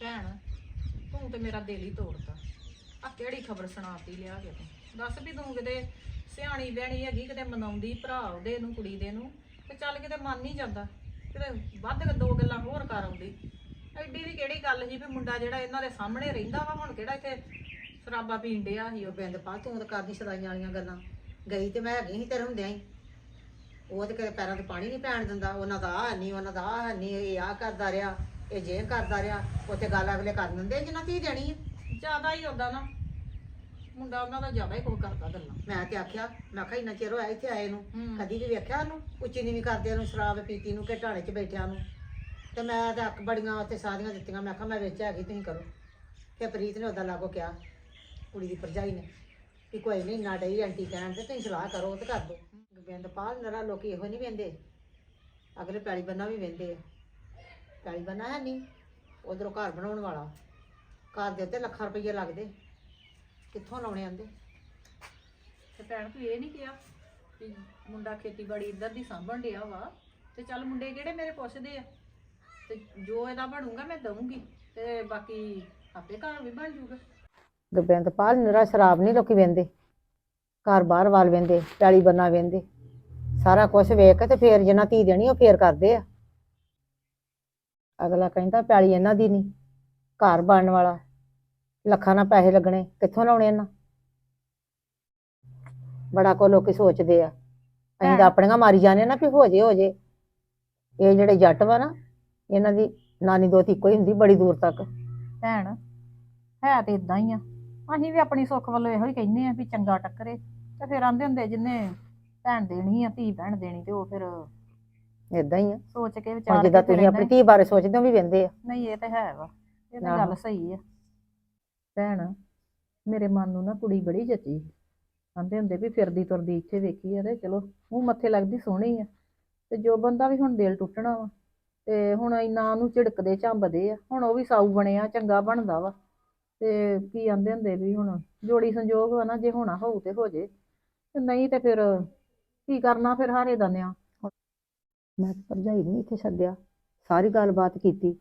ਭੈਣ, ਤੂੰ ਤੇ ਮੇਰਾ ਦਿਲ ਹੀ ਤੋੜਤਾ। ਆ ਕਿਹੜੀ ਖਬਰ ਸੁਣਾਤੀ ਲਿਆ ਕੇ ਤੂੰ? ਦੱਸ ਵੀ ਤੂੰ ਕਿਤੇ ਸਿਆਣੀ ਬਿਆਣੀ ਹੈਗੀ, ਕਿਤੇ ਮਨਾਉਂਦੀ ਭਰਾ ਉਹਦੇ ਨੂੰ, ਕੁੜੀ ਦੇ ਨੂੰ, ਤੇ ਚੱਲ ਕਿਤੇ ਮੰਨ ਨਹੀਂ ਜਾਂਦਾ। ਕਿਤੇ ਵੱਧ ਕੇ ਦੋ ਗੱਲਾਂ ਹੋਰ ਕਰ ਆਉਂਦੀ। ਐਡੀ ਵੀ ਕਿਹੜੀ ਗੱਲ ਸੀ ਵੀ ਮੁੰਡਾ ਜਿਹੜਾ ਇਹਨਾਂ ਦੇ ਸਾਹਮਣੇ ਰਹਿੰਦਾ ਵਾ, ਹੁਣ ਕਿਹੜਾ ਇੱਥੇ ਸ਼ਰਾਬਾ ਪੀਣ ਡਿਆ ਸੀ, ਉਹ ਬਿੰਦ ਪਾ, ਤੂੰ ਤਾਂ ਕਰਦੀ ਸਦਾਈਆਂ ਵਾਲੀਆਂ ਗੱਲਾਂ। ਗਈ ਤੇ ਮੈਂ ਹੈਗੀ ਸੀ ਤੇਰੇ ਹੁੰਦਿਆਂ ਹੀ। ਉਹ ਤੇ ਕਦੇ ਪੈਰਾਂ ਤੇ ਪਾਣੀ ਨਹੀਂ ਪੈਣ ਦਿੰਦਾ, ਉਹਨਾਂ ਦਾ ਆਹ ਨਹੀਂ, ਉਹਨਾਂ ਦਾ ਆਹ ਨਹੀਂ, ਇਹ ਆ ਕਰਦਾ ਰਿਹਾ। ਇਹ ਜੇ ਕਰਦਾ ਰਿਹਾ ਉੱਥੇ ਗੱਲ ਅਗਲੇ ਕਰ ਦਿੰਦੇ ਜਿੰਨਾ ਧੀ ਦੇਣੀ ਹੈ ਜ਼ਿਆਦਾ ਹੀ ਹੁੰਦਾ ਨਾ। ਮੁੰਡਾ ਉਹਨਾਂ ਦਾ ਜ਼ਿਆਦਾ ਹੀ ਕੁਝ ਕਰਦਾ ਗੱਲਾਂ। ਮੈਂ ਤੇ ਆਖਿਆ ਮੈਂ ਕਿਹਾ ਇੰਨਾ ਚਿਰ ਹੋਇਆ ਇੱਥੇ ਆਏ ਨੂੰ ਹੂੰ। ਕਦੀ ਵੀ ਵੇਖਿਆ ਉਹਨੂੰ? ਉੱਚੀ ਨੀਵੀਂ ਕਰਦੇ ਨੂੰ ਸ਼ਰਾਬ ਪੀਤੀ ਨੂੰ ਕਿ ਢਾਣੇ 'ਚ ਬੈਠਿਆਂ ਨੂੰ। ਤੇ ਮੈਂ ਤਾਂ ਅੱਕ ਬੜੀਆਂ ਉੱਥੇ ਸਾਰੀਆਂ ਦਿੱਤੀਆਂ ਮੈਂ ਕਿਹਾ ਮੈਂ ਵਿੱਚ ਹੈਗੀ ਤੁਸੀਂ ਕਰੋ। ਤੇ ਪ੍ਰੀਤ ਨੇ ਉਹਦਾ ਲਾਗੋ ਕਿਹਾ ਕੁੜੀ ਦੀ ਭਰਜਾਈ ਨੇ ਕਿ ਕੋਈ ਨਹੀਂ ਨਾ ਡਈ ਆਂਟੀ ਕਹਿਣ ਤੇ ਤੁਸੀਂ ਸਲਾਹ ਕਰੋ ਤੇ ਕਰ ਦੋ। ਗੋਬਿੰਦਪਾਲ ਨਰਾ ਲੋਕੀ ਇਹੋ ਨਹੀਂ ਵੇਂਦੇ। ਅਗਲੇ ਪੈਲੀ ਬੰਨਾ ਵੀ ਵੇਂਦੇ ਆ। ਪੈਲੀ ਬੰਨਾ ਹੈ ਨਹੀਂ ਉਧਰੋਂ ਘਰ ਬਣਾਉਣ ਵਾਲਾ। ਘਰ ਦੇ ਉੱਤੇ ਲੱਖਾਂ ਰੁਪਏ ਲੱਗਦੇ ਕਿੱਥੋਂ ਲਾਉਣੇ ਆਂਦੇ ਤੇ ਭੈਣ ਤੂੰ ਇਹ ਨਹੀਂ ਕਿਹਾ ਕਿ ਮੁੰਡਾ ਖੇਤੀਬਾੜੀ ਇੱਧਰ ਦੀ ਸਾਂਭਣ ਡਿਆ ਵਾ ਤੇ ਚੱਲ ਮੁੰਡੇ ਕਿਹੜੇ ਮੇਰੇ ਪੁੱਛਦੇ ਆ? ਤੇ ਜੋ ਇਹਦਾ ਬਣੂਗਾ ਮੈਂ ਦਊਂਗੀ ਤੇ ਬਾਕੀ ਆਪੇ ਘਰ ਵੀ ਬਣ ਜਾਊਗਾ ਗੋਬਿੰਦਪਾਲ ਨਿਰਾ ਸ਼ਰਾਬ ਨਹੀਂ ਲੋਕੀ ਵੇਂਦੇ। ਘਰ ਬਾਹਰ ਵਾਲ ਵੇਂਦੇ ਪੈਲੀ ਬੰਨਾ ਵੇਂਦੇ। ਸਾਰਾ ਕੁਝ ਵੇਖ ਕੇ ਤੇ ਫੇਰ ਜਿੰਨਾ ਧੀ ਦੇਣੀ ਉਹ ਫੇਰ ਕਰਦੇ ਆ। ਅਗਲਾ ਕਹਿੰਦਾ ਪੈਲੀ ਇਹਨਾਂ ਦੀ ਨਹੀਂ ਘਰ ਬਣਨ ਵਾਲਾ। ਲੱਖਾਂ ਨਾਲ ਪੈਸੇ ਲੱਗਣੇ ਕਿੱਥੋਂ ਲਾਉਣੇ ਇਹਨਾਂ? ਬੜਾ ਕੋ ਲੋਕੀ ਸੋਚਦੇ ਆ। ਅਸੀਂ ਤਾਂ ਆਪਣੀਆਂ ਮਾਰੀ ਜਾਂਦੇ ਨਾ ਵੀ ਹੋ ਜੇ ਹੋ ਜੇ। ਇਹ ਜਿਹੜੇ ਜੱਟ ਵਾ ਨਾ ਇਹਨਾਂ ਦੀ ਨਾਨੀ ਦੋਤੀ ਇੱਕੋ ਹੀ ਹੁੰਦੀ ਬੜੀ ਦੂਰ ਤੱਕ। ਭੈਣ ਹੈ ਤੇ ਇਦਾਂ ਹੀ ਆ। ਅਸੀਂ ਵੀ ਆਪਣੀ ਸੁੱਖ ਵੱਲੋਂ ਇਹੋ ਹੀ ਕਹਿੰਦੇ ਆ ਵੀ ਚੰਗਾ ਟੱਕਰੇ। ਤੇ ਫਿਰ ਆਂਦੇ ਹੁੰਦੇ ਜਿੰਨੇ ਭੈਣ ਦੇਣੀ ਆ ਧੀ ਭੈਣ ਦੇਣੀ ਤੇ ਉਹ ਫਿਰ ਇਦਾਂ ਹੀ ਆ। ਸੋਚ ਕੇ ਹੁਣ ਵਿਚਾਰ ਜਿੱਦਾਂ ਕੇ ਫਿਰ ਤੁਸੀਂ ਆਪਣੀ ਏਦਾਂ ਧੀ ਬਾਰੇ ਸੋਚਦੇ ਹੋ ਵੀ ਵੰਦੇ ਆ। ਨਹੀਂ ਇਹ ਤਾਂ ਹੈ ਵਾ। ਇਹ ਤਾਂ ਆਹੋ। ਗੱਲ ਸਹੀ ਆ। ਭੈਣ ਮੇਰੇ ਮਨ ਨੂੰ ਨਾ ਕੁੜੀ ਬੜੀ ਜੱਚੀ। ਕਹਿੰਦੇ ਹੁੰਦੇ ਵੀ ਫਿਰਦੀ ਤੁਰਦੀ ਇੱਥੇ ਵੇਖੀ ਆ ਤੇ ਚਲੋ ਮੂੰਹ ਮੱਥੇ ਲੱਗਦੀ ਸੋਹਣੀ ਆ। ਤੇ ਜੋ ਬੰਦਾ ਵੀ ਹੁਣ ਦਿਲ ਟੁੱਟਣਾ ਵਾ ਤੇ ਹੁਣ ਇੰਨਾ ਉਹਨੂੰ ਝਿੜਕਦੇ ਝੰਬਦੇ ਆ। ਹੁਣ ਉਹ ਵੀ ਸਾਊ ਬਣਿਆ ਚੰਗਾ ਬਣਦਾ ਵਾ। ਤੇ ਕੀ ਆਂਦੇ ਹੁੰਦੇ ਵੀ ਹੁਣ ਜੋੜੀ ਸੰਜੋਗ ਵਾ ਨਾ ਜੇ ਹੋਣਾ ਹੋਊ ਤੇ ਹੋ ਜੇ। ਤੇ ਨਹੀਂ ਤੇ ਫਿਰ ਕੀ ਕਰਨਾ ਫਿਰ ਹਾਰੇ ਦਾ ਨਿਆ। ਮੈਂ ਤਾਂ ਭਰਜਾਈ ਨੂੰ ਇੱਥੇ ਸੱਦਿਆ ਸਾਰੀ ਗੱਲਬਾਤ ਕੀਤੀ।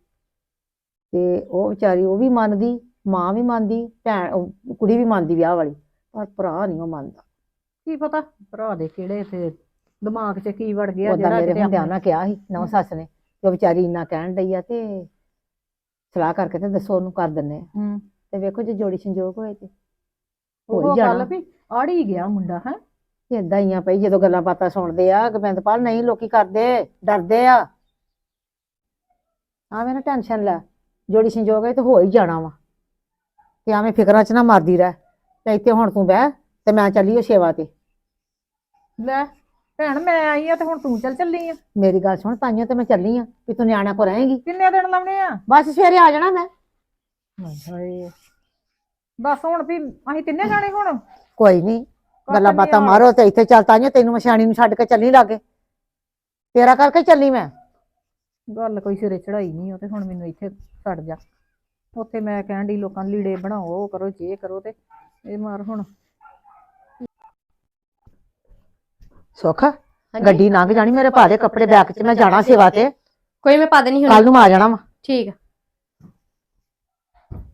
ਤੇ ਉਹ ਵਿਚਾਰੀ ਉਹ ਵੀ ਮੰਨਦੀ ਮਾਂ ਵੀ ਮੰਨਦੀ ਭੈਣ ਉਹ ਕੁੜੀ ਵੀ ਮੰਨਦੀ ਵਿਆਹ ਵਾਲੀ ਪਰ ਭਰਾ ਨਹੀਂ ਉਹ ਮੰਨਦਾ। ਕੀ ਪਤਾ ਭਰਾ ਦੇ ਕਿਹੜੇ ਤੇ ਦਿਮਾਗ 'ਚ ਕੀ ਵੜ ਗਿਆ ਉਦਾਂ ਮੇਰੇ ਕਿਤੇ ਹੁੰਦਿਆਂ ਕਿਹਾ ਸੀ ਨੌ ਸੱਸ ਨੇ ਕਿ ਉਹ ਵਿਚਾਰੀ ਇੰਨਾ ਕਹਿਣ ਡਈ ਆ ਤੇ ਸਲਾਹ ਕਰਕੇ ਤੇ ਦੱਸੋ ਉਹਨੂੰ ਕਰ ਦਿੰਨੇ ਆ। ਹੂੰ। ਤੇ ਵੇਖੋ ਜੇ ਜੋੜੀ ਸੰਜੋਗ ਹੋਏ ਤੇ। ਹੋ ਉਹ ਹੀ ਗੱਲ ਜਾਣਾ ਵੀ ਆੜੀ ਗਿਆ ਮੁੰਡਾ ਹੈ? ਏਦਾਂ ਹੀ ਆ ਪਈ ਜਦੋਂ ਗੱਲਾਂ ਬਾਤਾਂ ਸੁਣਦੇ ਆ ਗੋਬਿੰਦਪਾਲ ਨਹੀਂ ਲੋਕੀ ਕਰਦੇ ਡਰਦੇ ਆ। ਆਵੇਂ ਨਾ ਟੈਨਸ਼ਨ ਲੈ ਜੋੜੀ ਸੰਜੋਗ ਹੈ ਤੇ ਹੋ ਹੀ ਜਾਣਾ ਵਾ। ਤੇ ਐਵੇਂ ਫਿਕਰਾਂ 'ਚ ਨਾ ਮਾਰਦੀ ਰਹਿ ਤੇ ਇੱਥੇ ਹੁਣ ਤੂੰ ਬਹਿ ਤੇ ਮੈਂ ਚੱਲੀ ਓ ਸੇਵਾ ਤੇ। ਲੈ ਭੈਣ ਮੈਂ ਆਈ ਆ ਤੇ ਹੁਣ ਤੂੰ ਚੱਲ ਚੱਲੀ ਆ। ਮੇਰੀ ਗੱਲ ਸੁਣ ਤਾਈਓ ਤੇ ਮੈਂ ਚੱਲੀ ਆ ਵੀ ਤੂੰ ਨਿਆਣਾ ਕੋ ਰਹੇਂਗੀ। ਕਿੰਨੇ ਦਿਨ ਲਾਉਣੇ ਆ? ਬਸ ਸਵੇਰੇ ਆ ਜਾਣਾ ਮੈਂ। ਹਾਏ। ਬਸ ਹੁਣ ਵੀ ਅਸੀਂ ਤਿੰਨੇ ਜਾਣੇ ਹੁਣ? ਕੋਈ ਨਹੀਂ ਗੱਲਾਂ ਬਾਤਾਂ। ਮਾਰੋ ਤੇ ਇੱਥੇ ਚੱਲ ਤਾਈਓ ਤੈਨੂੰ ਮਸ਼ਾਣੀ ਨੂੰ ਛੱਡ ਕੇ ਚੱਲੀ ਲਾਗੇ। ਤੇਰਾ ਕਰਕੇ ਚੱਲੀ ਮੈਂ। ਗੱਲ ਕੋਈ ਸਿਰੇ ਚੜਾਈ ਨਹੀਂ ਉਹ ਤੇ ਹੁਣ ਮੈਨੂੰ ਇੱਥੇ ਛੱਡ ਜਾ। ਉੱਥੇ ਮੈਂ ਕਹਿਣ ਦੀ ਲੋਕਾਂ ਨੂੰ ਲੀੜੇ ਬਣਾਓ ਉਹ ਕਰੋ ਜੇ ਕਰੋ ਤੇ ਇਹ ਮਾਰ ਹੁਣ। ਸੁੱਖ ਗੱਡੀ ਲੰਘ ਜਾਣੀ ਮੇਰੇ ਪਾ ਦੇ ਕੱਪੜੇ ਬੈਗ 'ਚ ਮੈਂ ਜਾਣਾ ਸੇਵਾ ਤੇ। ਕੋਈ ਮੈਂ ਪਾ ਦੇਣੀ ਹੁਣ। ਕੱਲ ਨੂੰ ਮੈਂ ਆ ਜਾਣਾ ਵਾ। ਠੀਕ ਆ।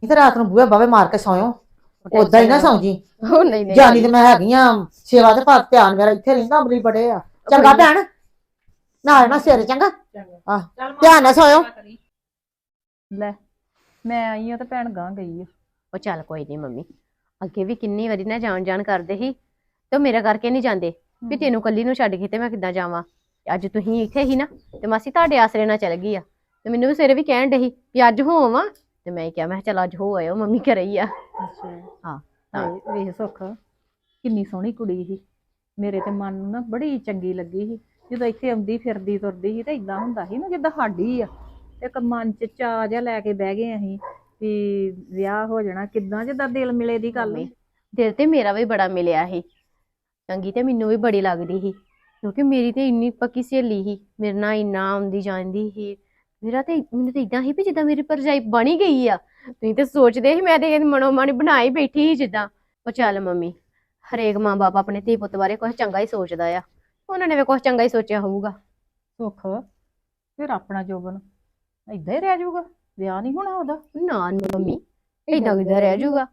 ਤੇ ਰਾਤ ਨੂੰ ਬੂਹੇ ਬਾਵੇ ਮਾਰ ਕੇ ਸੌਇਓ। ਉਦਾਂ ਹੀ ਨਾ ਸੌਂ ਜੀ ਉਹ ਨਹੀਂ ਨਹੀਂ ਜਾਨੀ ਤੇ ਮੈਂ ਹੈਗੀ ਆ ਸੇਵਾ ਤੇ ਪਰ ਧਿਆਨ ਮੇਰਾ ਇੱਥੇ ਰਹਿੰਦਾ ਅਮਲੀ ਬੜੇ ਆ। ਚੰਗਾ ਭੈਣ ਨਾ ਆਣਾ ਸਵੇਰੇ ਚੰਗਾ? ਆਹ ਧਿਆਨ ਨਾਲ ਸੌਇਓ। ਲੈ ਮੈਂ ਆਈ ਆ ਤੇ ਭੈਣ ਗਾਂ ਗਈ ਆ ਉਹ ਚੱਲ ਕੋਈ ਨਹੀਂ ਮੰਮੀ ਅੱਗੇ ਵੀ ਕਿੰਨੀ ਵਾਰੀ ਨਾ ਜਾਣ ਜਾਣ ਕਰਦੇ ਸੀ ਤੇ ਉਹ ਮੇਰਾ ਕਰਕੇ ਨਹੀਂ ਜਾਂਦੇ। ਵੀ ਤੈਨੂੰ ਕੱਲੀ ਨੂੰ ਛੱਡ ਕੇ ਤੇ ਮੈਂ ਕਿੱਦਾਂ ਜਾਵਾਂ? ਅੱਜ ਤੁਸੀਂ ਇੱਥੇ ਹੀ ਨਾ ਤੇ ਮਾਸੀ ਤੁਹਾਡੇ ਆਸਰੇ ਨਾਲ ਚਲ ਗਈ ਆ। ਤੇ ਮੈਨੂੰ ਵੀ ਸਵੇਰੇ ਵੀ ਕਹਿਣ ਡਈ ਸੀ ਵੀ ਅੱਜ ਹੋਵਾਂ ਤੇ ਮੈਂ ਕਿਹਾ ਮੈਂ ਕਿਹਾ ਚੱਲ ਅੱਜ ਹੋ ਆਇਓ ਮੰਮੀ ਘਰੇ ਹੀ ਆ। ਅੱਛਾ। ਹਾਂ, ਹਾਏ ਵੇਖ ਸੁੱਖ ਕਿੰਨੀ ਸੋਹਣੀ ਕੁੜੀ ਸੀ। ਮੇਰੇ ਤੇ ਮਨ ਨੂੰ ਨਾ ਬੜੀ ਚੰਗੀ ਲੱਗੀ ਸੀ। ਜਦੋਂ ਇੱਥੇ ਆਉਂਦੀ ਫਿਰਦੀ ਤੁਰਦੀ ਸੀ ਤੇ ਇਦਾਂ ਹੁੰਦਾ ਸੀ ਨਾ ਜਿੱਦਾਂ ਸਾਡੀ ਆ। ਇੱਕ ਮਨ ਚ ਚਾਅ ਜਿਹਾ ਲੈ ਕੇ ਬਹਿ ਗਏ ਅਸੀਂ ਵੀ ਵਿਆਹ ਹੋ ਜਾਣਾ ਕਿੱਦਾਂ ਜਿੱਦਾਂ ਦਿਲ ਮਿਲੇ ਦੀ ਗੱਲ। ਮੰਮੀ, ਦਿਲ ਤੇ ਮੇਰਾ ਵੀ ਬੜਾ ਮਿਲਿਆ ਸੀ। ਚੰਗੀ ਤੇ ਮੈਨੂੰ ਵੀ ਬੜੀ ਲੱਗਦੀ ਸੀ। ਕਿਉਂਕਿ ਮੇਰੀ ਤੇ ਇੰਨੀ ਪੱਕੀ ਸਹੇਲੀ ਸੀ। ਮੇਰੇ ਨਾਲ ਇੰਨਾ ਆਉਂਦੀ ਜਾਂਦੀ ਸੀ। ਮੇਰਾ ਤੇ ਮੈਨੂੰ ਤੇ ਇਦਾਂ ਸੀ ਵੀ ਜਿੱਦਾਂ ਮੇਰੀ ਭਰਜਾਈ ਬਣੀ ਗਈ ਆ। ਤੁਸੀਂ ਤੇ ਸੋਚਦੇ ਸੀ ਮੈਂ ਤੇ ਮਨੋ ਮਨ ਬਣਾਈ ਬੈਠੀ ਸੀ ਜਿੱਦਾਂ। ਉਹ ਚੱਲ ਮੰਮੀ ਹਰੇਕ ਮਾਂ ਬਾਪ ਆਪਣੇ ਧੀ ਪੁੱਤ ਬਾਰੇ ਕੁਝ ਚੰਗਾ ਹੀ ਸੋਚਦਾ ਆ। ਉਹਨਾਂ ਨੇ ਵੀ ਕੁਝ ਚੰਗਾ ਹੀ ਸੋਚਿਆ ਹੋਊਗਾ। ਸੁੱਖ ਫਿਰ ਆਪਣਾ ਜੋਬਨ ਏਦਾਂ ਹੀ ਰਹਿ ਜਾਊਗਾ ਵਿਆਹ ਨਹੀਂ ਹੋਣਾ ਉਹਦਾ। ਨਾ ਮੰਮੀ ਏਦਾਂ ਕਿੱਦਾਂ ਰਹਿ ਜਾਊਗਾ।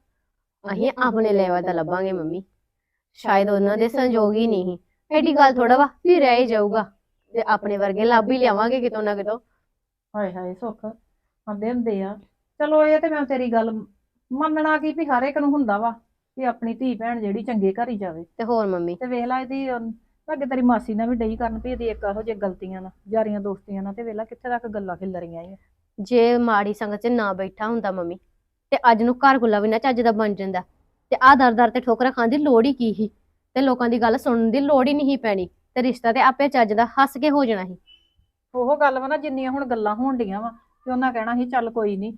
ਅਸੀਂ ਆਪਣੇ ਲੈਵਲ ਦਾ ਲੱਭਾਂਗੇ ਮੰਮੀ। ਸ਼ਾਇਦ ਉਹਨਾਂ ਦੇ ਸੰਜੋਗ ਹੀ ਨਹੀਂ ਐਡੀ ਗੱਲ ਥੋੜਾ ਵਾ ਵੀ ਰਹਿ ਹੀ ਜਾਊਗਾ। ਤੇ ਆਪਣੇ ਵਰਗੇ ਲੱਭ ਹੀ ਲਿਆਵਾਂਗੇ ਕਿਤੋਂ ਨਾ ਕਿਤੋਂ। ਹਾਏ ਹਾਏ ਸੁੱਖ। ਆਂਦੇ ਹੁੰਦੇ ਆ ਚਲੋ ਇਹ ਤੇ ਮੈਂ ਤੇਰੀ ਗੱਲ ਮੰਨਣਾ ਕੀ ਵੀ ਹਰ ਇੱਕ ਨੂੰ ਹੁੰਦਾ ਵਾ ਵੀ ਆਪਣੀ ਧੀ ਭੈਣ ਜਿਹੜੀ ਚੰਗੇ ਘਰ ਹੀ ਜਾਵੇ। ਤੇ ਹੋਰ ਮੰਮੀ? ਤੇ ਵੇਖ ਲੈ ਇਹਦੀ ਅੱਗੇ ਤੇਰੀ ਮਾਸੀ ਨਾਲ ਵੀ ਡਈ ਕਰਨ ਵੀ ਇਹਦੀ ਇੱਕ ਇਹੋ ਜਿਹੀ ਗਲਤੀਆਂ ਨਾਲ ਯਾਰੀਆਂ ਦੋਸਤੀਆਂ ਨਾਲ ਤੇ ਵੇਖ ਲੈ ਕਿੱਥੇ ਤੱਕ ਗੱਲਾਂ ਖਿਲਰੀਆਂ ਆ ਜੇ ਮਾੜੀ ਸੰਗਤ 'ਚ ਨਾ ਬੈਠਾ ਹੁੰਦਾ ਮੰਮੀ ਤੇ ਅੱਜ ਨੂੰ ਘਰ ਗੁੱਲਾ ਵੀ ਨਾ ਚੱਜ ਦਾ ਬਣ ਜਾਂਦਾ। ਤੇ ਦਰ ਦਰ ਤੇ ਠੋਕਰਾਂ ਖਾਣ ਦੀ ਲੋੜ ਹੀ ਕੀ ਸੀ? ਤੇ ਲੋਕਾਂ ਦੀ ਗੱਲ ਸੁਣਨ ਦੀ ਲੋੜ ਹੀ ਨਹੀਂ ਪੈਣੀ ਤੇ ਰਿਸ਼ਤਾ ਤੇ ਆਪੇ ਚੱਜ ਦਾ ਹੱਸ ਕੇ ਹੋ ਜਾਣਾ ਸੀ। ਉਹ ਗੱਲ ਵਾ ਨਾ ਜਿੰਨੀਆਂ ਹੁਣ ਗੱਲਾਂ ਹੋਣ ਡੀਆਂ ਵਾ ਤੇ ਉਹਨਾਂ ਕਹਿਣਾ ਸੀ ਚੱਲ ਕੋਈ ਨਹੀਂ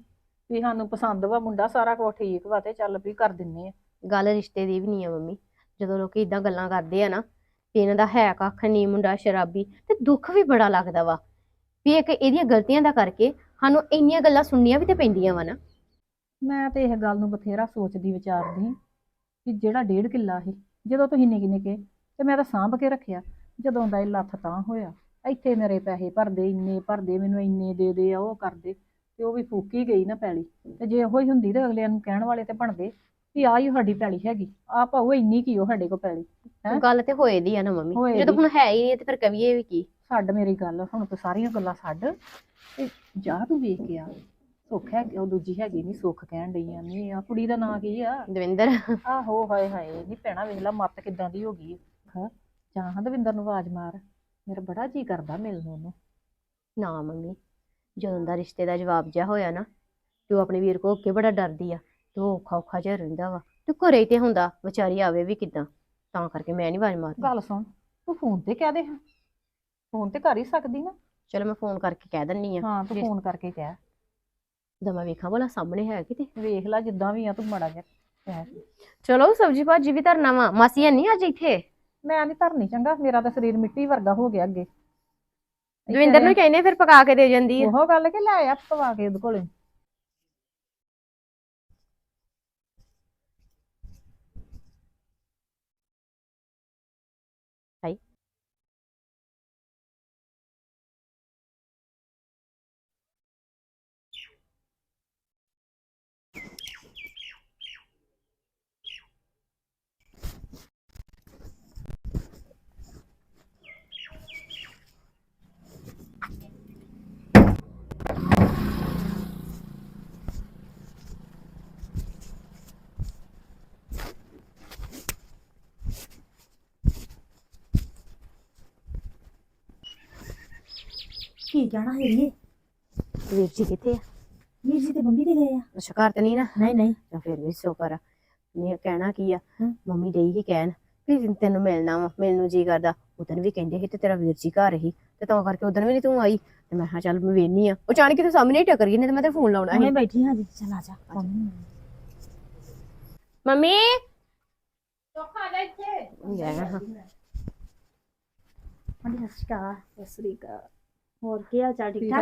ਵੀ ਸਾਨੂੰ ਪਸੰਦ ਵਾ ਮੁੰਡਾ ਸਾਰਾ ਕੁਝ ਠੀਕ ਵਾ ਤੇ ਚੱਲ ਵੀ ਕਰ ਦਿੰਨੇ ਆ। ਗੱਲ ਰਿਸ਼ਤੇ ਦੀ ਵੀ ਨਹੀਂ ਆ ਮੰਮੀ ਜਦੋਂ ਲੋਕੀ ਇਦਾਂ ਗੱਲਾਂ ਕਰਦੇ ਆ ਨਾ ਵੀ ਇਹਨਾਂ ਦਾ ਹੈ ਕੱਖ ਨਹੀਂ ਮੁੰਡਾ ਸ਼ਰਾਬੀ ਤੇ ਦੁੱਖ ਵੀ ਬੜਾ ਲੱਗਦਾ ਵਾ ਵੀ ਇੱਕ ਇਹਦੀਆਂ ਗਲਤੀਆਂ ਦਾ ਕਰਕੇ ਸਾਨੂੰ ਇੰਨੀਆਂ ਗੱਲਾਂ ਸੁਣਨੀਆਂ ਵੀ ਤੇ ਪੈਂਦੀਆਂ ਵਾ ਨਾ। ਮੈਂ ਤੇ ਇਹ ਗੱਲ ਨੂੰ ਬਥੇਰਾ ਸੋਚਦੀ ਵਿਚਾਰਦੀ ਕਿ ਜਿਹੜਾ ਡੇਢ ਕਿੱਲਾ ਸੀ ਜਦੋਂ ਤੁਸੀਂ ਨਿੱਕੇ ਨਿੱਕੇ ਤੇ ਮੈਂ ਤਾਂ ਸਾਂਭ ਕੇ ਰੱਖਿਆ ਜਦੋਂ ਦਾ ਇਹ ਲੱਥ ਤਾਂ ਹੋਇਆ। ਇੱਥੇ ਮੇਰੇ ਪੈਸੇ ਭਰਦੇ ਇੰਨੇ ਭਰਦੇ ਮੈਨੂੰ ਇੰਨੇ ਦੇ ਦੇ ਆ ਉਹ ਕਰਦੇ ਤੇ ਉਹ ਵੀ ਫੂਕੀ ਗਈ ਨਾ ਪੈਲੀ। ਤੇ ਜੇ ਉਹੀ ਹੁੰਦੀ ਤੇ ਅਗਲਿਆਂ ਨੂੰ ਕਹਿਣ ਵਾਲੇ ਤੇ ਬਣਦੇ ਵੀ ਆਹ ਹੀ ਸਾਡੀ ਪੈਲੀ ਹੈਗੀ ਆ ਭਾਉ ਇੰਨੀ ਕੀ ਉਹ ਸਾਡੇ ਕੋਲ ਪੈਲੀ ਹੈਂ? ਗੱਲ ਤੇ ਹੋਏ ਦੀ ਆ ਨਾ ਮੰਮੀ ਹੋਏ ਜਦੋਂ ਦੀ। ਹੁਣ ਹੈ ਹੀ ਨਹੀਂ ਤੇ ਫਿਰ ਕਵੀਏ ਵੀ ਕੀ? ਛੱਡ ਮੇਰੀ ਗੱਲ ਹੁਣ ਤੂੰ ਸਾਰੀਆਂ ਗੱਲਾਂ ਛੱਡ ਤੇ ਜਾ ਤੂੰ ਵੇਖ ਕੇ ਆ। ਸੁੱਖ ਹੈ ਉਹ ਦੂਜੀ ਹੈਗੀ ਨਹੀਂ ਸੁੱਖ ਕਹਿਣ ਡਈ ਆ ਨਹੀਂ ਆ ਕੁੜੀ ਦਾ ਨਾਂ ਕੀ ਆ? ਦਵਿੰਦਰ। ਆਹੋ ਹਾਏ ਹਾਏ ਨਹੀਂ ਭੈਣਾ ਵੇਖ ਲਾ ਮੱਤ ਕਿਦਾਂ ਦੀ ਹੋ ਗਈ ਹਾਂ? ਜਾਂ ਹਾਂ ਦਵਿੰਦਰ ਨੂੰ ਆਵਾਜ਼ ਮਾਰ। ਮੇਰਾ ਬੜਾ ਜੀ ਕਰਦਾ ਮਿਲਣ ਨੂੰ ਨਾ ਮੰਮੀ ਜਦੋਂ ਦਾ ਰਿਸ਼ਤੇ ਦਾ ਜਵਾਬ ਜਿਹਾ ਹੋਇਆ ਨਾ ਤੇ ਉਹ ਆਪਣੇ ਵੀਰ ਕੋ ਅੱਗੇ ਬੜਾ ਡਰਦੀ ਆ ਤੇ ਉਹ ਔਖਾ ਔਖਾ ਜਿਹਾ ਰਹਿੰਦਾ ਵਾ ਤੇ ਘਰੇ ਹੀ ਤੇ ਹੁੰਦਾ ਵਿਚਾਰੀ ਆਵੇ ਵੀ ਕਿਦਾਂ ਤਾਂ ਕਰਕੇ ਮੈਂ ਨਹੀਂ ਆਵਾਜ਼ ਮਾਰਦੀ। ਗੱਲ ਸੁਣ ਤੂੰ ਫੋਨ ਤੇ ਕਹਿ ਦੇ ਹਾਂ। ਫੋਨ ਤੇ ਕਰ ਹੀ ਸਕਦੀ ਨਾ। ਚਲੋ ਮੈਂ ਫੋਨ ਕਰਕੇ ਕਹਿ ਦਿੰਨੀ ਆ। ਹਾਂ ਤੂੰ ਫੋਨ ਕਰਕੇ ਕਹਿ। ਦਮਾ ਵੇਖਾਂ ਭਲਾ ਸਾਹਮਣੇ ਹੈ ਕਿਤੇ। ਵੇਖ ਲੈ ਜਿੱਦਾਂ ਵੀ ਆ ਤੂੰ ਮੜਾ ਜਾ ਚਲੋ ਸਬਜੀ ਭਾਜੀ ਵੀ ਧਰਨਾ ਵਾ ਮਾਸੀ ਨਹੀਂ ਅੱਜ ਇੱਥੇ? ਮੈਂ ਨਹੀਂ ਧਰਨੀ ਚੰਗਾ ਮੇਰਾ ਤਾਂ ਸਰੀਰ ਮਿੱਟੀ ਵਰਗਾ ਹੋ ਗਿਆ ਅੱਗੇ। ਦਵਿੰਦਰ ਨੂੰ ਕਹਿੰਦੇ ਫਿਰ ਪਕਾ ਕੇ ਦੇ ਜਾਂਦੀ ਆ। ਉਹ ਗੱਲ ਕਿ ਲੈ ਆ ਪਵਾ ਕੇ ਉਹਦੇ ਕੋਲੇ। ਕੀ ਕਹਿਣਾ ਹੈ ਇਹ ਵੀਰ ਜੀ ਕਿੱਥੇ ਆ? ਵੀਰ ਜੀ ਤੇ ਬੰਬੀ ਤੇ ਗਏ ਆ। ਅੱਛਾ ਘਰ ਤੇ ਨਹੀਂ ਨਾ? ਨਹੀਂ ਨਹੀਂ। ਤਾਂ ਫਿਰ ਵੀ ਸ਼ੁਕਰ ਆ। ਨੇ ਕਹਿਣਾ ਕੀ ਆ। ਮੰਮੀ ਡਈ ਹੀ ਕਹਿਣ ਵੀ ਤੈਨੂੰ ਮਿਲਣਾ ਵਾ ਮਿਲਣ ਨੂੰ ਜੀ ਕਰਦਾ। ਉਦੋਂ ਵੀ ਕਹਿੰਦੇ ਸੀ ਤੇ ਤੇਰਾ ਵੀਰ ਜੀ ਘਰ ਹੀ ਤੇ ਤਾਂ ਕਰਕੇ ਉਦੋਂ ਵੀ ਨਹੀਂ ਤੂੰ ਆਈ। ਤੇ ਮੈਂ ਕਿਹਾ ਚੱਲ ਮੈਂ ਵੇਖਨੀ ਆ। ਉਹ ਚਾਣ ਕੇ ਤੂੰ ਸਾਹਮਣੇ ਹੀ ਟੱਕਰ ਗਈ ਨਹੀਂ ਤੇ ਮੈਂ ਤੇ ਫੋਨ ਲਾਉਣਾ ਸੀ। ਬੈਠੀ ਹਾਂ ਜੀ ਚਲ ਆ ਜਾ ਮੰਮੀ! ਚੋਖਾ ਜਾ ਇੱਥੇ। ਗਿਆ ਹਾਂ। ਹਾਂਜੀ ਸਤਿ ਸ਼੍ਰੀ ਅਕਾਲ। ਸਤਿ ਸ਼੍ਰੀ ਅਕਾਲ। ਹੋਰ ਕੀ ਹਾਲ ਚਾਲ ਠੀਕ ਠੀਕ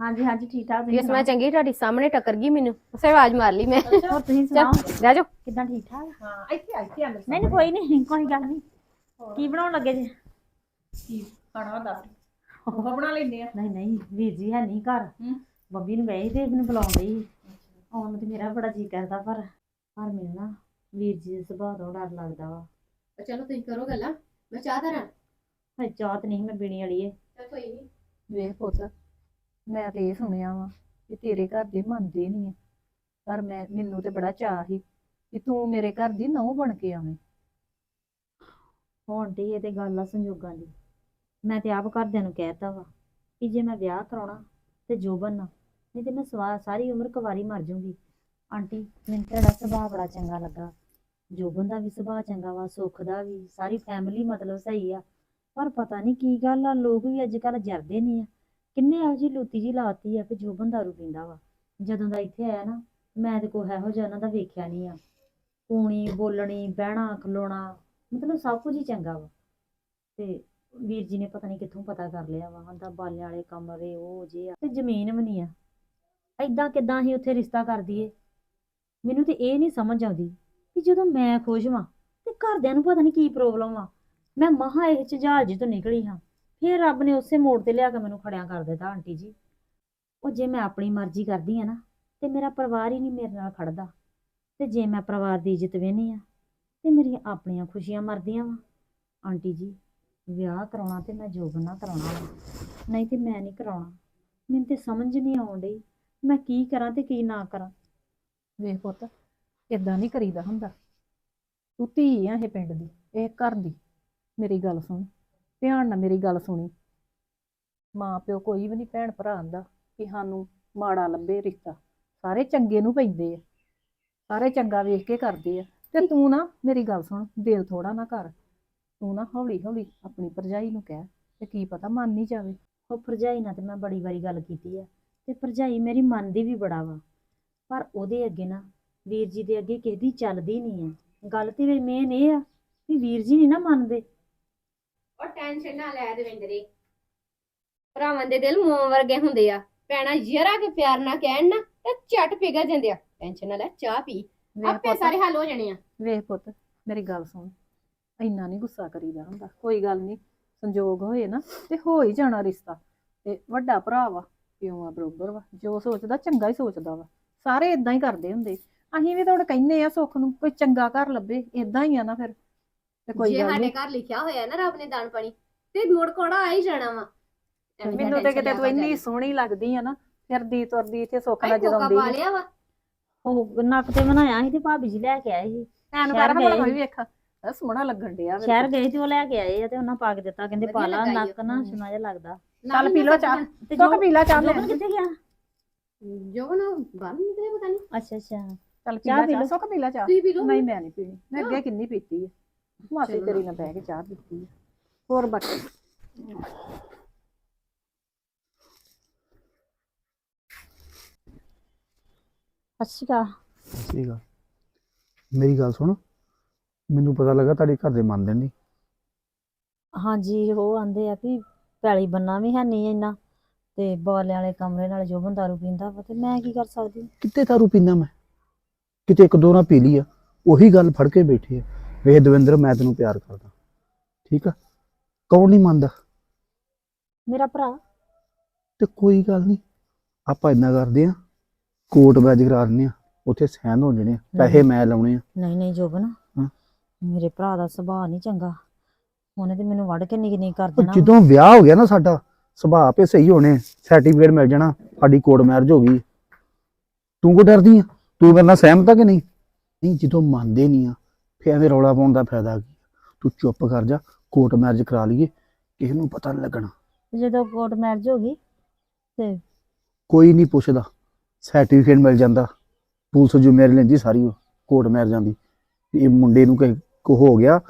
ਹਾਂਜੀ ਹਾਂਜੀ ਠੀਕ ਠਾਕ ਤੁਸੀਂ ਜਿਸ ਮੈਂ ਚੰਗੀ ਤੁਹਾਡੀ ਸਾਹਮਣੇ ਟੱਕਰ ਗਈ ਮੈਨੂੰ ਉਸੇ ਆਵਾਜ਼ ਮਾਰ ਲਈ ਮੈਂ। ਸੁਣਾਓ? ਹੋਰ ਤੁਸੀਂ ਸੁਣਾਓ? ਰਹਿ ਜਾਓ। ਕਿਦਾਂ ਠੀਕ ਠਾਕ? ਹਾਂ ਇੱਥੇ ਆ ਇੱਥੇ ਆ ਮੇਰੇ ਨਹੀਂ ਨਹੀਂ ਕੋਈ ਨਹੀਂ ਕੋਈ ਗੱਲ ਨਹੀਂ। ਕੀ ਬਣਾਉਣ ਲੱਗੇ ਜੀ? ਕੀ ਖਾਣਾ ਦੱਸ ਉਹ ਬਣਾ ਲੈਂਦੇ ਆ। ਨਹੀਂ ਨਹੀਂ ਵੀਰ ਜੀ ਹੈ ਨਹੀਂ ਘਰ। ਹੂੰ। ਬੰਬੀ ਨੂੰ ਗਏ ਤੇ ਮੈਨੂੰ ਬੁਲਾਉਂਦੇ ਸੀ। ਆਉਣ ਨੂੰ ਤੇ ਮੇਰਾ ਬੜਾ ਜੀ ਕਰਦਾ ਪਰ ਪਰ ਮੈਨੂੰ ਨਾ ਵੀਰ ਜੀ ਦੇ ਸੁਭਾਅ ਤੋਂ ਡਰ ਲੱਗਦਾ ਵਾ। ਚਲੋ ਤੁਸੀਂ ਕਰੋ ਗੱਲਾਂ। ਮੈਂ ਚਾਹ ਧਰਾਂ ਹਜੇ ਚਾਹਤ ਨਹੀਂ ਮੈਂ ਪੀਣੀ ਵਾਲੀ ਏ। ਕੋਈ ਨਹੀਂ ਵੇਖ ਪੁੱਤ, ਮੈਂ ਤੇ ਇਹ ਸੁਣਿਆ ਵਾ ਕਿ ਤੇਰੇ ਘਰ ਦੇ ਮੰਨਦੇ ਨਹੀਂ ਆ। ਪਰ ਮੈਂ, ਮੈਨੂੰ ਤੇ ਬੜਾ ਚਾਅ ਸੀ ਕਿ ਤੂੰ ਮੇਰੇ ਘਰ ਦੀ ਨਹੁੰ ਬਣ ਕੇ ਆਵੇਂ। ਹੁਣ ਤੇ ਇਹ ਤੇ ਗੱਲ ਆ ਸੰਜੋਗਾਂ ਦੀ। ਮੈਂ ਤੇ ਆਪ ਘਰਦਿਆਂ ਨੂੰ ਕਹਿਤਾ ਵਾ ਕਿ ਜੇ ਮੈਂ ਵਿਆਹ ਕਰਾਉਣਾ ਤੇ ਜੋ ਬਣਨਾ ਨਹੀਂ ਤੇ ਮੈਂ ਸਵਾ, ਸਾਰੀ ਉਮਰ ਕੁਵਾਰੀ ਮਰ ਜਾਊਂਗੀ। ਆਂਟੀ, ਮੈਨੂੰ ਤੁਹਾਡਾ ਸੁਭਾਅ ਬੜਾ ਚੰਗਾ ਲੱਗਾ। ਜੋਬਨ ਦਾ ਵੀ ਸੁਭਾਅ ਚੰਗਾ ਵਾ, ਸੁੱਖ ਦਾ ਵੀ, ਸਾਰੀ ਫੈਮਿਲੀ ਮਤਲਬ ਸਹੀ ਆ। ਪਰ ਪਤਾ ਨਹੀਂ ਕੀ ਗੱਲ ਆ, ਲੋਕ ਵੀ ਅੱਜ ਕੱਲ ਜਰਦੇ ਨਹੀਂ ਆ। ਕਿੰਨੇ ਇਹੋ ਜਿਹੀ ਲੂਤੀ ਜੀ ਲਾਤੀ ਆ ਕਿ ਜੋਬਨ ਦਾਰੂ ਪੀਂਦਾ ਵਾ। ਜਦੋਂ ਦਾ ਇੱਥੇ ਆਇਆ ਨਾ, ਮੈਂ ਤੇ ਕੋਈ ਇਹੋ ਜਿਹਾ ਉਹਨਾਂ ਦਾ ਵੇਖਿਆ ਨਹੀਂ ਆ। ਕੂਣੀ, ਬੋਲਣੀ, ਬਹਿਣਾ, ਖਲੋਣਾ, ਮਤਲਬ ਸਭ ਕੁਝ ਹੀ ਚੰਗਾ ਵਾ। ਤੇ ਵੀਰ ਜੀ ਨੇ ਪਤਾ ਨਹੀਂ ਕਿੱਥੋਂ ਪਤਾ ਕਰ ਲਿਆ ਵਾ ਹੁੰਦਾ ਬਾਲਿਆਂ ਵਾਲੇ ਕਮਰੇ, ਉਹ ਜੇ ਆ। ਤੇ ਜ਼ਮੀਨ ਵੀ ਨਹੀਂ ਆ। ਐਦਾਂ ਕਿਦਾਂ ਹੀ ਉੱਥੇ ਰਿਸ਼ਤਾ ਕਰ ਦਈਏ? ਮੈਨੂੰ ਤੇ ਇਹ ਨਹੀਂ ਸਮਝ ਆਉਂਦੀ ਕਿ ਜਦੋਂ ਮੈਂ ਖੁਸ਼ ਵਾਂ ਤੇ ਘਰਦਿਆਂ ਨੂੰ ਪਤਾ ਨਹੀਂ ਕੀ ਪ੍ਰੋਬਲਮ ਆ। ਮੈਂ ਮਹਾ ਇਹ ਜਹਾਜ਼ ਤੋਂ ਨਿਕਲੀ ਹਾਂ, ਫਿਰ ਰੱਬ ਨੇ ਉਸੇ ਮੋੜ ਤੇ ਲਿਆ ਕੇ ਮੈਨੂੰ ਖੜਿਆ ਕਰ ਦਿੱਤਾ, ਆਂਟੀ ਜੀ। ਉਹ ਜੇ ਮੈਂ ਆਪਣੀ ਮਰਜ਼ੀ ਕਰਦੀ ਆ ਨਾ, ਤੇ ਮੇਰਾ ਪਰਿਵਾਰ ਹੀ ਨਹੀਂ ਮੇਰੇ ਨਾਲ ਖੜਦਾ। ਤੇ ਜੇ ਮੈਂ ਪਰਿਵਾਰ ਦੀ ਇੱਜ਼ਤ ਵੇਹਨੀ ਆ, ਤੇ ਮੇਰੀਆਂ ਆਪਣੀਆਂ ਖੁਸ਼ੀਆਂ ਮਰਦੀਆਂ ਵਾ। ਆਂਟੀ ਜੀ, ਵਿਆਹ ਕਰਾਉਣਾ ਤੇ ਮੈਂ ਜੋਬ ਨਾਲ ਕਰਾਉਣਾ ਵਾ। ਨਹੀਂ ਤੇ ਮੈਂ ਨਹੀਂ ਕਰਾਉਣਾ। ਮੈਨੂੰ ਤੇ ਸਮਝ ਨਹੀਂ ਆਉਣ ਡਈ, ਮੈਂ ਕੀ ਕਰਾਂ ਤੇ ਕੀ ਨਾ ਕਰਾਂ। ਵੇਖ ਪੁੱਤ ਇਦਾਂ ਨਹੀਂ ਕਰੀਦਾ ਹੁੰਦਾ। ਤੂੰ ਧੀ ਆ ਇਹ ਪਿੰਡ ਦੀ, ਇਹ ਘਰ ਦੀ। ਮੇਰੀ ਗੱਲ ਸੁਣ, ਧਿਆਨ ਨਾਲ ਮੇਰੀ ਗੱਲ ਸੁਣੀ। ਮਾਂ ਪਿਓ ਕੋਈ ਵੀ ਨਹੀਂ ਭੈਣ ਭਰਾ ਆਂਦਾ ਕਿ ਸਾਨੂੰ ਮਾੜਾ ਲੱਭੇ ਰਿਸ਼ਤਾ। ਸਾਰੇ ਚੰਗੇ ਨੂੰ ਪੈਂਦੇ ਆ। ਸਾਰੇ ਚੰਗਾ ਵੇਖ ਕੇ ਕਰਦੇ ਆ। ਤੇ ਤੂੰ ਨਾ ਮੇਰੀ ਗੱਲ ਸੁਣ, ਦਿਲ ਥੋੜਾ ਨਾ ਕਰ। ਤੂੰ ਨਾ ਹੌਲੀ ਹੌਲੀ ਆਪਣੀ ਭਰਜਾਈ ਨੂੰ ਕਹਿ ਤੇ ਕੀ ਪਤਾ ਮੰਨ ਨਹੀਂ ਜਾਵੇ। ਉਹ ਭਰਜਾਈ ਨਾਲ ਤੇ ਮੈਂ ਬੜੀ ਵਾਰੀ ਗੱਲ ਕੀਤੀ ਆ। ਤੇ ਭਰਜਾਈ ਮੇਰੀ ਮੰਨਦੀ ਵੀ ਬੜਾ ਵਾ। ਪਰ ਉਹਦੇ ਅੱਗੇ ਨਾ ਵੀਰ ਜੀ ਦੇ ਅੱਗੇ ਕਿਸੇ ਦੀ ਚੱਲਦੀ ਨਹੀਂ ਆ। ਗੱਲ ਤੇ ਮੇਨ ਇਹ ਆ ਵੀ ਵੀਰ ਜੀ ਨਹੀਂ ਨਾ ਮੰਨਦੇ। ਉਹ ਟੈਨਸ਼ਨ ਨਾ ਲੈ ਦਵਿੰਦਰੇ। ਭਰਾਵਾਂ ਦੇ ਦਿਲ ਮੋਮ ਵਰਗੇ ਹੁੰਦੇ ਆ। ਭੈਣਾ ਜਰਾ ਕੇ ਪਿਆਰ ਨਾਲ ਕਹਿਣ ਨਾ ਤੇ ਝਟ ਪਿਘਲ ਜਾਂਦੇ ਆ। ਟੈਨਸ਼ਨ ਨਾ ਲੈ ਚਾਹ ਪੀ। ਵੇਖ ਆਪੇ ਪੁੱਤ, ਸਾਰੇ ਹੱਲ ਹੋ ਜਾਣੇ ਆ। ਵੇਖ ਪੁੱਤ ਮੇਰੀ ਗੱਲ ਸੁਣ। ਇੰਨਾ ਨਹੀਂ ਗੁੱਸਾ ਕਰੀਦਾ ਹੁੰਦਾ। ਕੋਈ ਗੱਲ ਨਹੀਂ ਸੰਜੋਗ ਹੋਏ ਨਾ ਤੇ ਹੋ ਹੀ ਜਾਣਾ ਰਿਸ਼ਤਾ। ਤੇ ਵੱਡਾ ਭਰਾ ਵਾ ਪਿਓ ਆ ਬਰੋਬਰ ਵਾ। ਜੋ ਸੋਚਦਾ ਚੰਗਾ ਹੀ ਸੋਚਦਾ ਵਾ। ਸਾਰੇ ਇਦਾਂ ਹੀ ਕਰਦੇ ਹੁੰਦੇ। ਅਸੀਂ ਵੀ ਤਾਂ ਕਹਿੰਨੇ ਆ ਸੁੱਖ ਨੂੰ ਕੋਈ ਚੰਗਾ ਘਰ ਲੱਭੇ ਇਦਾਂ ਹੀ ਆ ਨਾ ਫਿਰ। ਤੇ ਕੋਈ ਜੇ ਗੱਲ ਸਾਡੇ ਨਹੀਂ ਘਰ ਲਿਖਿਆ ਹੋਇਆ ਨਾ ਰੱਬ ਨੇ ਦਾਨ ਪਾਣੀ ਤੇ ਮੁੜ ਕੋੜਾ ਆ ਹੀ ਜਾਣਾ ਵਾ? ਐਵੇਂ ਨਾ ਮੈਨੂੰ ਤੇ tension ਕਿਤੇ ਲਿਆ ਤੂੰ ਕਰ ਇੰਨੀ। ਸੋਹਣੀ ਲੱਗਦੀ ਆ ਨਾ ਫਿਰਦੀ ਤੁਰਦੀ ਇੱਥੇ ਸੁੱਖ ਨਾਲ ਜਦੋਂ ਕੋਕਾ ਆਉਂਦੀ ਪਾ ਆ। ਲਿਆ ਵਾ। ਉਹ ਨੱਕ ਤੇ ਬਣਾਇਆ ਸੀ ਤੇ ਭਾਬੀ ਜੀ ਲੈ ਕੇ ਆਏ ਸੀ। ਐਨ ਸ਼ਹਿਰ ਕਰ ਹੁਣ ਗਏ ਮੈਂ ਵੀ ਵੇਖਾਂ ਇਹ ਸੋਹਣਾ ਲੱਗਣ ਡਿਆ ਮੇਰੇ ਸ਼ਹਿਰ ਕੋਲ। ਗਏ ਤੇ ਉਹ ਲੈ ਕੇ ਆਏ ਆ ਤੇ ਉਹਨਾਂ ਪਾ ਕੇ ਦਿੱਤਾ ਕਹਿੰਦੇ ਵਧੀਆ ਪਾ ਲਾ ਲੱਗਾ ਈ ਨੱਕ ਨਾ ਉਹ। ਸੁਣਾ ਜਿਹਾ ਲੱਗਦਾ। ਚੱਲ ਪੀ ਲਓ ਚਾਹ। ਤੇ ਸੁੱਖ ਪੀ ਲਾ ਚਾਹ ਜੋਬਨ ਮੈਂ। ਕਿੱਥੇ ਗਿਆ? ਜੋ ਨਾ ਬਾਹਰ ਨਿਕਲੇ ਪਤਾ ਨਹੀਂ ਅੱਛਾ ਅੱਛਾ। ਚੱਲ ਪੀ ਚਾਹ ਲਾ ਪੀ ਚਾਹ। ਲਓ। ਸੁੱਖ ਪੀ ਲਾ ਚਾਹ। ਤੁਸੀਂ ਪੀ ਲਓ। ਨਹੀਂ ਮੈਂ ਨਹੀਂ ਪੀਣੀ। ਮੈਂ ਅੱਗੇ ਕਿੰਨੀ ਪੀਤੀ ਹੈ ਮਾਸੀ ਤੇਰੀ ਨਾਲ ਬਹਿ ਕੇ ਚਾਹ ਪੀਤੀ ਹੋਰ ਬਾਕੀ ਅੱਛਾ ਸੀਗਾ ਮੇਰੀ ਗੱਲ ਸੁਣ ਮੈਨੂੰ ਪਤਾ ਲੱਗਾ ਤੁਹਾਡੇ ਘਰ ਦੇ ਮੰਨਦੇ ਨਹੀਂ ਹਾਂਜੀ ਉਹ ਆਂਦੇ ਆ ਵੀ ਪੈਲੀ ਬੰਨਾ ਵੀ ਹੈ ਨਹੀਂ ਇੰਨਾ ਤੇ ਬੋਲੇ ਵਾਲੇ ਕਮਰੇ ਨਾਲ ਜੋਬਨ ਦਾਰੂ ਪੀਂਦਾ ਵਾ ਤੇ ਮੈਂ ਕੀ ਕਰ ਸਕਦੀ? ਕਿੱਥੇ ਦਾਰੂ ਪੀਂਦਾ ਮੈਂ? ਕਿਤੇ ਇੱਕ ਦੋ ਨਾ ਪੀ ਲਈ ਆ ਉਹੀ ਗੱਲ ਫੜ ਕੇ ਬੈਠੇ ਆ। ਵੇਖ ਦਵਿੰਦਰ ਮੈਂ ਤੈਨੂੰ ਪਿਆਰ ਕਰਦਾ। ਠੀਕ ਆ? ਕੌਣ ਨਹੀਂ ਮੰਨਦਾ? ਮੇਰਾ ਭਰਾ। ਤੇ ਕੋਈ ਗੱਲ ਨਹੀਂ। ਆਪਾਂ ਇੰਨਾ ਕਰਦੇ ਆ ਕੋਰਟ ਮੈਚ ਕਰਾ ਦਿੰਦੇ ਆ ਉੱਥੇ ਸਹਿਨ ਹੋ ਜਣੇ ਆ ਪੈਸੇ ਮੈਂ ਲਾਉਣੇ ਆ। ਨਹੀਂ ਨਹੀਂ ਜੋਬਨ ਹਾਂ। ਮੇਰੇ ਭਰਾ ਦਾ ਸੁਭਾਅ ਨਹੀਂ ਚੰਗਾ। ਉਹਨੇ ਤੇ ਮੈਨੂੰ ਵੜ ਕੇ ਨਿਕ ਨਹੀਂ ਕਰ ਉਹ ਦੇਣਾ। ਜਦੋਂ ਵਿਆਹ ਹੋ ਗਿਆ ਨਾ ਸਾਡਾ ਸੁਭਾਅ ਆਪੇ ਸਹੀ ਹੋਣੇ ਸਰਟੀਫਿਕੇਟ ਮਿਲ ਜਾਣਾ ਸਾਡੀ ਕੋਰਟ ਮੈਰਿਜ ਹੋ ਗਈ। ਤੂੰ ਕੋ ਡਰਦੀ ਆ? ਤੂੰ ਮੇਰੇ ਨਾਲ ਸਹਿਮਤ ਆ ਕਿ ਨਹੀਂ? ਨਹੀਂ ਜਦੋਂ ਮੰਨਦੇ ਨਹੀਂ ਆ ਫਿਰ ਐਵੇਂ ਰੌਲਾ ਪਾਉਣ ਦਾ ਫਾਇਦਾ ਕੀ ਤੂੰ ਚੁੱਪ ਕਰ ਜਾ ਕੋਰਟ ਮੈਰਿਜ ਕਰਾ ਲਈਏ ਕਿਸੇ ਨੂੰ ਪਤਾ ਨਹੀਂ ਲੱਗਣਾ। ਜਦੋਂ ਕੋਰਟ ਮੈਰਿਜ ਹੋ ਗਈ ਤੇ ਕੋਈ ਨਹੀਂ ਪੁੱਛਦਾ ਸਰਟੀਫਿਕੇਟ ਮਿਲ ਜਾਂਦਾ ਪੁਲਿਸ ਜ਼ਿੰਮੇਵਾਰੀ ਲੈਂਦੀ ਸਾਰੀ ਉਹ ਕੋਰਟ ਮੈਰਿਜਾਂ ਦੀ। ਵੀ ਇਹ ਮੁੰਡੇ ਨੂੰ ਕਿਸੇ ਕੋ ਹੋ ਗਿਆ